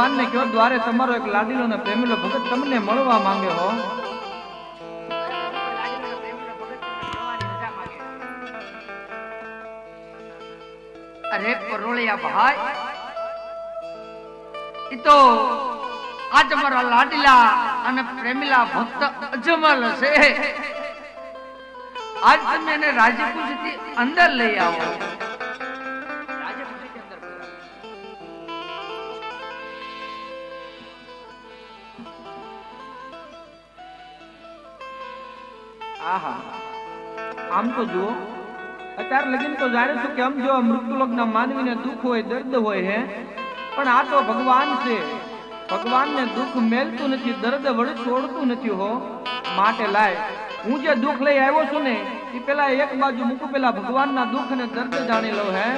ભગવાનને કયો દ્વારે તમારો એક લાડીલો ને પ્રેમીલો ભગત તમને મળવા માંગે હો. અરે પરોળિયા ભાઈ એ તો આજ મારા લાડીલા અને પ્રેમીલા ભક્ત અજમલ છે. આજ તમે એને રાજીપુરથી અંદર લઈ આવો. આમ તો જુઓ, અત્યારે લગીન તો જાણે છું કે આમ જો મૃત્યુલોકના માનવીને દુઃખ હોય, દર્દ હોય હે, પણ આ તો ભગવાન છે. ભગવાનને દુઃખ મેલતું નથી, દર્દ વળી છોડતું નથી હો. માટે લાય, હું જે દુઃખ લઈ આવ્યો છું ને એ પેલા એક બાજુ મૂકું, પેલા ભગવાનના દુઃખ ને દર્દ જાણી લઉં હે.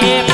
vida.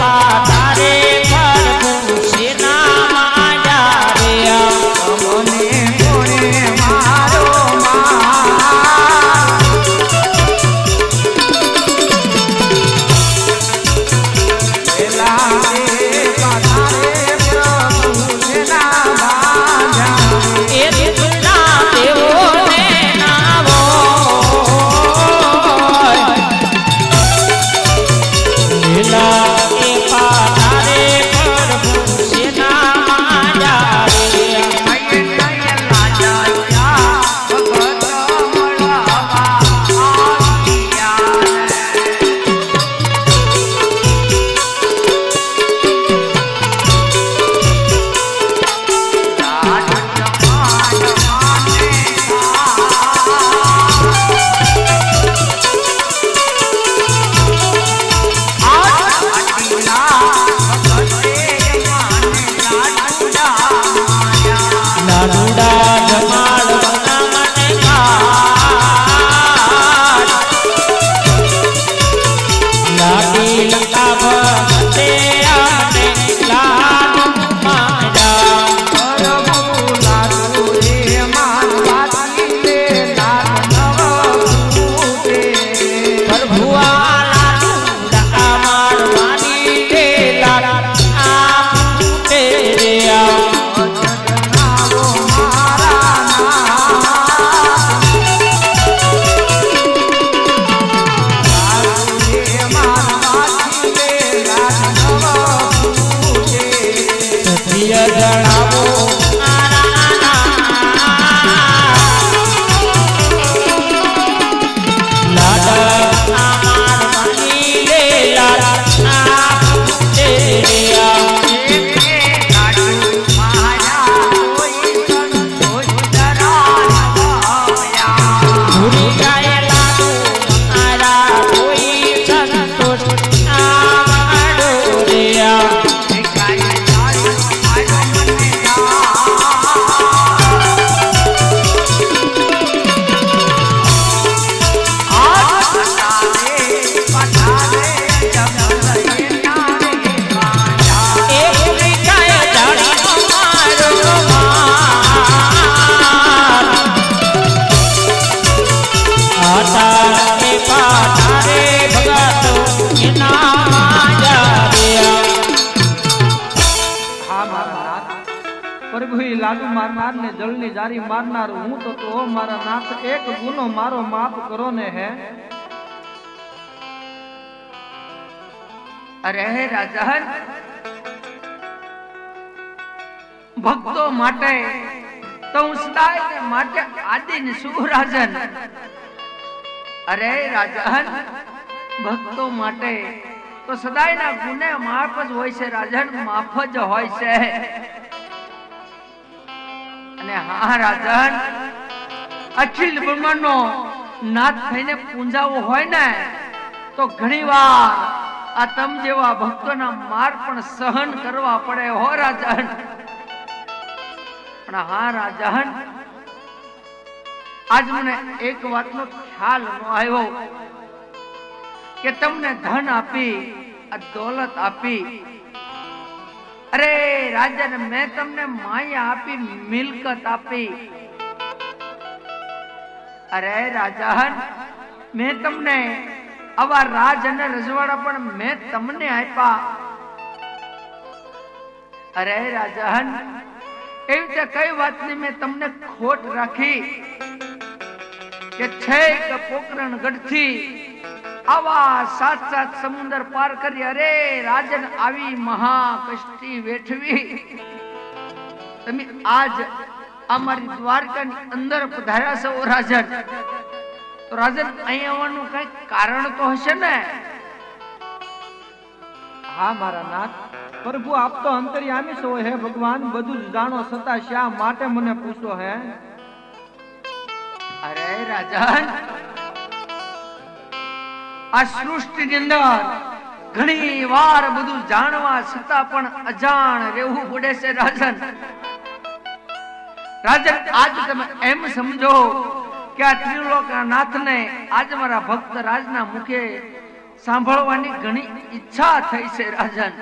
મારનાર ને જળની જારી મારનાર. હું તો તો મારા નાથ, એક ગુનો મારો માફ કરો ને હે. અરે રાજન ભક્તો માટે તો હું સદાય માટે આદિન સુરાજન અરે રાજન ભક્તો માટે તો સદાયના ગુને માફ જ હોય છે રાજન માફ જ હોય છે. અને હા રાજન અખિલ બ્રહ્માંડનો નાથ થઈને પૂંજાવું હોય ને, તો ઘણીવાર આ તમ જેવા ભક્તોના માર પણ સહન કરવા પડે હો રાજન. પણ હા રાજન, આજ મને એક વાતનો ખ્યાલ ન આવ્યો કે તમને ધન આપી, આ દોલત આપી. અરે રાજન મેં તમને માયા આપી, મિલકત આપી. અરે રાજા મેં તમને આવા રાજ અને રજવાડા પણ મેં તમને આપ્યા. અરે રાજા એવી રીતે કઈ વાતની મેં તમને ખોટ રાખી કે છે પોકરણ ગઢથી આવા સાત સાત સમુદ્ર પાર કરી અરે રાજન આવી મહા કષ્ટી વેઠવી. તમે આજ અમારી દ્વારકાની અંદર પધાર્યા છો રાજન. તો રાજન અહીં આવવાનું કઈ કારણ તો હશે ને? હા મારા નાથ. પ્રભુ આપ તો અંતર્યામી છો. હે ભગવાન બધું જ જાણો છતાં શા માટે મને પૂછો હે? અરે રાજન આ સૃષ્ટિની અંદર ઘણી વાર બધું જાણવા છતાં પણ અજાણ રહેવું પડે છે રાજન. રાજન આજ તમે એમ સમજો કે આ ત્રિલોકના નાથને આજ મારા ભક્ત રાજના મુખે સાંભળવાની ઘણી ઈચ્છા થઈ છે રાજન.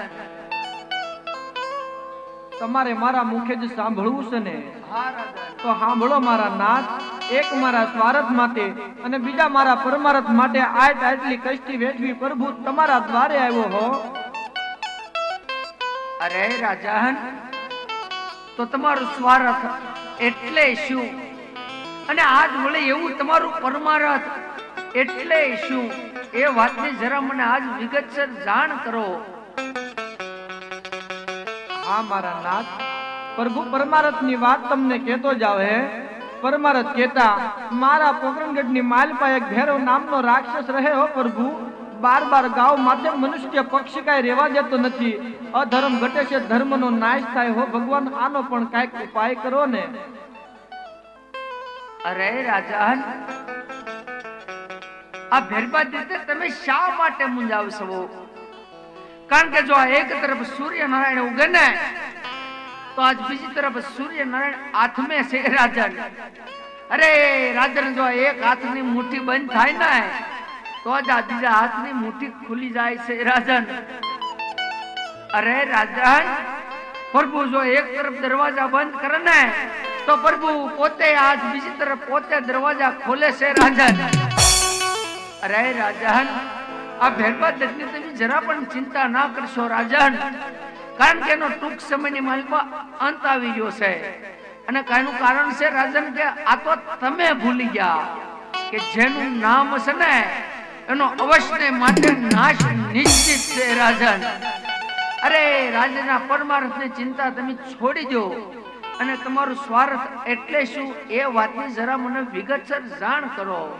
તમારે મારા મુખે જ સાંભળવું છે ને? તો સાંભળો મારા નાથ. એક મારા સ્વાર્થ માટે અને બીજા મારા પરમાર્થ માટે આજ આટલી કષ્ટી વેઠવી પ્રભુ તમારા દ્વારે આવ્યો હો. અરે રાજન તો તમારું સ્વાર્થ એટલે શું? અને આજ વળી એવું તમારું પરમાર્થ એટલે શું? એ વાતની જરા મને આજ વિગતસર જાણ કરો. હા, મારા નાથ, પ્રભુ પરમારથની વાત તમને કેતો જ હે. પરમારથ કેતા મારા પોકરણગઢની માલપા એક ભેરવ નામનો રાક્ષસ રહે હો પ્રભુ. બાર બાર ગાવ માટે મનુષ્ય પક્ષી કાંઈ રહેવા દેતો નથી. અધર્મ ઘટે છે, ધર્મનો નાશ થાય. હો ભગવાન, આનો પણ કાંઈક ઉપાય કરો ને. અરે રાજા આ ભેરબા રીતે તમે શા માટે મૂંઝાવશો? કારણ કે જો આ એક તરફ સૂર્યનારાયણ ઉગે ને તો આજ બીજી તરફ સૂર્યનારાયણ હાથમે છે રાજન. અરે રાજન જો એક હાથની મુઠ્ઠી બંધ થાય ને, તો જ આ બીજા હાથની મુઠ્ઠી ખુલી જાય છે રાજન. અરે રાજન પ્રભુ જો એક તરફ દરવાજા બંધ કરે ને, તો પ્રભુ પોતે આજ બીજી તરફ પોતે દરવાજા ખોલે છે રાજન. અરે રાજન આ ભેરબા દત્તની તમે જરા પણ ચિંતા ના કરશો રાજન. કારણ કે એનો ટૂંક સમયની માલમાં અંત આવી ગયો છે. અને કાયનું કારણ છે, રાજન, કે આ તો તમે ભૂલી ગયા કે જેનું નામ છે ને, એનો અવશ્ય માટે નાશ નિશ્ચિત છે, રાજન. અરે, રાજના પરમાર્થની ચિંતા તમે છોડી દો. અને તમારું સ્વાર્થ એટલે શું એ વાતની જરા મને વિગતસર જાણ કરો.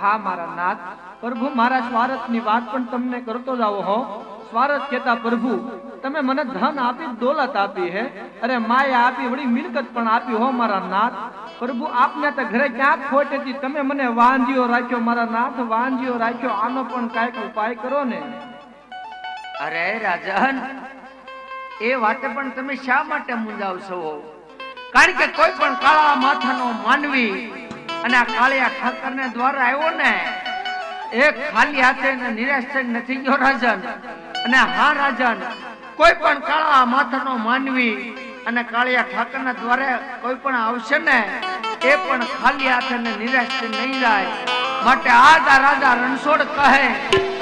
હા, મારા નાથ. પ્રભુ, મારા સ્વાર્થની વાત પણ તમને કરતો જાવો હો. સ્વાર્થ કેતા પ્રભુ, તમે મને ધન આપી દોલત આપી હે. અરે માયા આપી, વળી મિલકત પણ આપી હો, મારા નાથ. પ્રભુ, આપને તો ઘરે ક્યાં ખોટ તમે મને વાંધ્યો રાખ્યો, મારા નાથ વાંધ્યો રાખ્યો, આનો પણ કાંઈક ઉપાય કરો ને. અરે રાજન, એ વાતે પણ તમે શા માટે મૂંઝાવશો? કારણ કે કોઈ પણ કાળા માથાનો માનવી અને આ કાળિયા ઠાકરને દ્વારા આવ્યો ને, એ ખાલી હાથે નિરાશ થઈ નથી ગયો, રાજન. અને હા રાજન, કોઈ પણ કાળા માથાનો માનવી અને કાળિયા ઠાકરના દ્વારા કોઈ પણ આવશે ને, એ પણ ખાલી હાથે નિરાશ નહીં જાય. માટે આ રાજા રણછોડ કહે,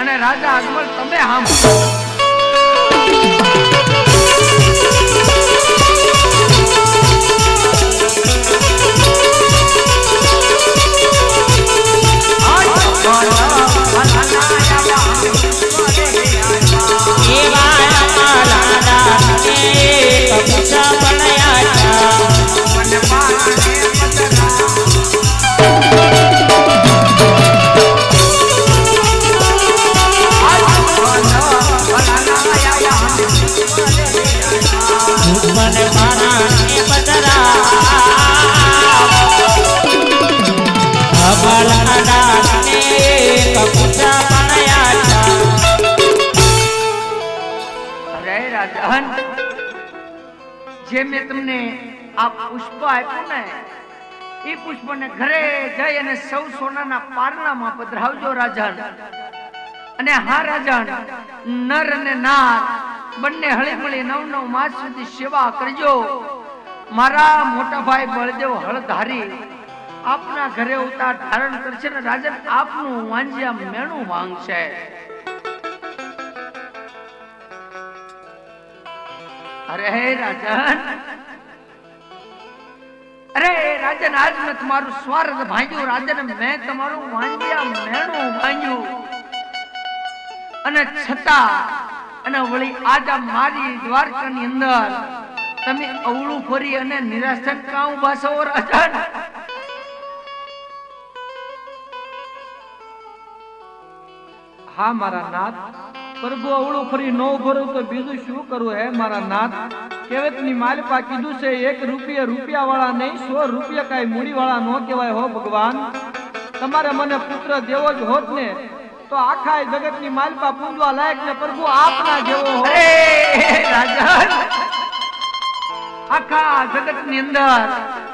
અને રાજા અજમલ તમે સાંભળો જે મેં તમને આ પુષ્પ આપ્યું ને, એ પુષ્પને ઘરે જઈ અને સૌ સોનાના પારણામાં પધરાવજો રાજા અને હા રાજાન, નર અને નાર, બંને હળી મળી નવ નવ માસ સુધી સેવા કરજો. મારા મોટા ભાઈ બળદેવ હળધારી, આપના ઘરે ઉતાર ધારણ કરશે ને રાજન, આપનું વાંજિયા મેણું માંગશે. અરે રાજન. અરે રાજન, આજ મેં તમારું સ્વાર્થ ભાંગ્યું. રાજન, મેં તમારું વાંજિયા મેણું ભાંગ્યું. અને છતાં, અને વળી આજ આ મારી દ્વારકાની અંદર તમે અવળું ફરી અને નિરાશક કાઉ બાસો રાજન? હા, મારા નાથ. પ્રભુ અવળું ફરી ન ભરું તો બીજું શું કરવું હે મારા નાથ? કહેવતની માલપા કીધું છે, એક રૂપિયા રૂપિયા વાળા નહીં, સો રૂપિયા કાંઈ મૂડી વાળા ન કહેવાય હો ભગવાન. તમારે મને પુત્ર દેવો જ હોત ને, તો આખા જગતની માલપા પૂજવા લાયક ને પ્રભુ આપના જેવો આખા જગતની અંદર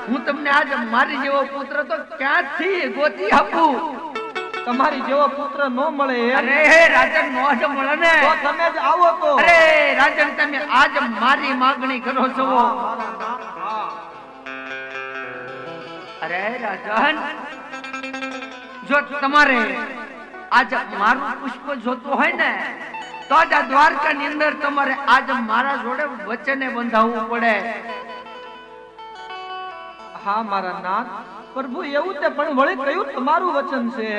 હું તમને આજે મારી જેવો પુત્ર તો ક્યાંથી ગોતી આપું? તમારી જેવો પુત્ર ન મળે. અરે રાજન નો જ મળે ને. તો તમે જ આવો તો. અરે રાજન તમે આજ મારી માંગણી કરો છો. અરે રાજન જો તમારે આજ મારું પુષ્પ જોતું હોય ને તો જ આ દ્વારકા ની અંદર તમારે આજ મારા જોડે વચને બંધાવવું પડે. હા મારા નાથ. પ્રભુ, એવું તે પણ વળી કયું તમારું વચન છે?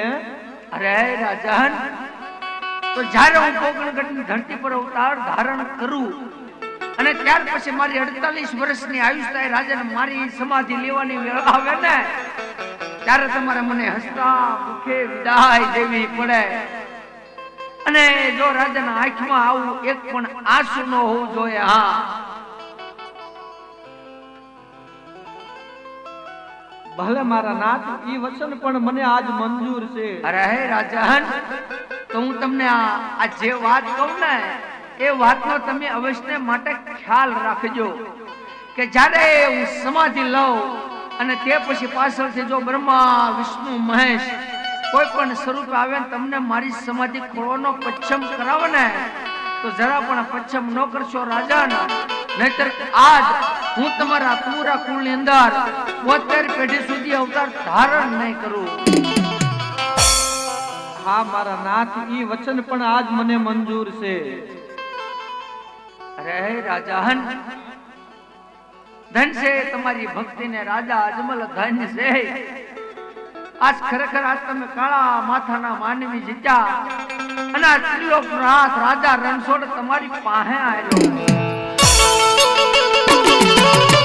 અરે રાજન, તો જ્યારે હું કોકણગઢની ધરતી પર અવતાર ધારણ કરું અને ત્યાર પછી મારી અડતાલીસ વર્ષની આયુષ થાય રાજન મારી સમાધિ લેવાની આવે ને, ત્યારે તમારે મને હસતા મુખે વિદાય દેવી પડે. અને જો રાજાના આંખમાં આવું એક પણ આંસુ ન હોવું જોઈએ, હા. ભલે મારા નાથ ઈ વચન, પણ મને આજ મંજૂર છે. અરે હે રાજન તો હું તમને આ આ જે વાત કહું ને, એ વાતનો તમે અવશ્ય માટે ખ્યાલ રાખજો. કે જ્યારે હું સમાધિ લઉં, અને તે પછી પાછળથી જો બ્રહ્મા, વિષ્ણુ, મહેશ કોઈ પણ સ્વરૂપ આવે ને તમને મારી સમાધિ ખોળવાનો પચ્છમ કરાવો ને, તો જરા પણ પચ્છમ ન કરશો રાજાના નહીતર આજ હું તમારા પૂરા કુળની અંદર બોતેર પેઢી સુધી અવતાર ધારણ નહીં કરું. હા, મારા નાથ, ઈ વચન પણ આજ મને મંજૂર છે. અરે, રાજાહન, ધન છે, તમારી ભક્તિ ને રાજા અજમલ ધન છે. આજ ખરેખર આજ તમે કાળા માથાના માનવી જીત્યા. અને આ ત્રિલોકનાથ રાજા રણછોડ તમારી પાસે આવ્યો. Thank you.